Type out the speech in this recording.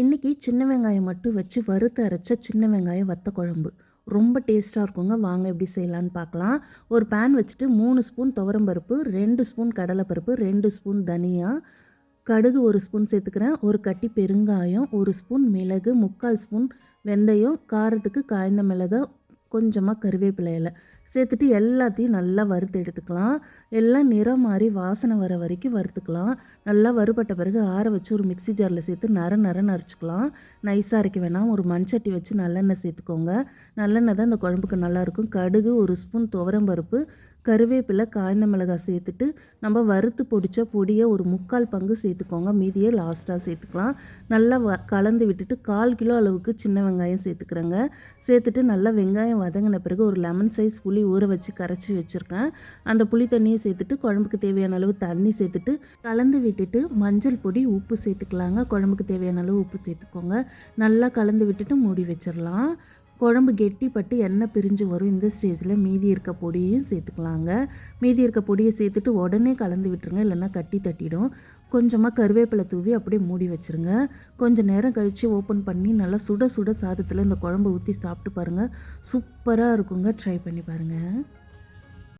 இன்றைக்கி சின்ன வெங்காயம் மட்டும் வச்சு வறுத்து அரைச்ச சின்ன வெங்காயம் வத்த குழம்பு. ரொம்ப டேஸ்ட்டாக இருக்குங்க. வாங்க எப்படி செய்யலான்னு பார்க்கலாம். ஒரு பேன் வச்சுட்டு மூணு ஸ்பூன் துவரம்பருப்பு ரெண்டு ஸ்பூன் கடலைப்பருப்பு ரெண்டு ஸ்பூன் தனியா கடுகு ஒரு ஸ்பூன் சேர்த்துக்கிறேன். ஒரு கட்டி பெருங்காயம் ஒரு ஸ்பூன் மிளகு முக்கால் ஸ்பூன் வெந்தயம் காரத்துக்கு காய்ந்த மிளகாய் கொஞ்சமாக கருவேப்பிலையில் சேர்த்துட்டு எல்லாத்தையும் நல்லா வறுத்து எடுத்துக்கலாம். எல்லாம் நிறம் மாறி வாசனை வர வரைக்கும் வறுத்துக்கலாம். நல்லா வறுபட்ட பிறகு ஆற வச்சு ஒரு மிக்சி ஜாரில் சேர்த்து நர நரன்னு அரைச்சிக்கலாம். நைஸாக அரைக்க வேணாம். ஒரு மண்சட்டி வச்சு நல்லெண்ணெய் சேர்த்துக்கோங்க. நல்லெண்ணெய் தான் இந்த குழம்புக்கு நல்லாயிருக்கும் கடுகு ஒரு ஸ்பூன் துவரம்பருப்பு கருவேப்பிலை காய்ந்த மிளகாய் சேர்த்துட்டு நம்ம வறுத்து பொடிச்ச பொடியை ஒரு முக்கால் பங்கு சேர்த்துக்கோங்க. மீதியை லாஸ்ட்டாக சேர்த்துக்கலாம். நல்லா வ கலந்து விட்டுட்டு கால் கிலோ அளவுக்கு சின்ன வெங்காயம் சேர்த்துக்கிறேங்க. சேர்த்துட்டு நல்லா வெங்காயம் வதங்கின பிறகு ஒரு லெமன் சைஸ் புளி ஊற வச்சு கரைச்சி வச்சுருக்கேன். அந்த புளி தண்ணியை சேர்த்துட்டு குழம்புக்கு தேவையான அளவு தண்ணி சேர்த்துட்டு கலந்து விட்டுட்டு மஞ்சள் பொடி உப்பு சேர்த்துக்கலாங்க. குழம்புக்கு தேவையான அளவு உப்பு சேர்த்துக்கோங்க. நல்லா கலந்து விட்டுட்டு மூடி வச்சிடலாம் குழம்பு கெட்டிப்பட்டு எண்ணெய் பிரிஞ்சு வரும். இந்த ஸ்டேஜில் மீதி இருக்க பொடியையும் சேர்த்துக்கலாங்க. மீதி இருக்க பொடியை சேர்த்துட்டு உடனே கலந்து விட்டுருங்க. இல்லைன்னா கட்டி தட்டிடும். கொஞ்சமாக கருவேப்பிலை தூவி அப்படியே மூடி வச்சுருங்க. கொஞ்சம் நேரம் கழித்து ஓப்பன் பண்ணி நல்லா சுட சுட சாதத்தில் இந்த குழம்பு ஊற்றி சாப்பிட்டு பாருங்கள் சூப்பராக இருக்குங்க. ட்ரை பண்ணி பாருங்கள்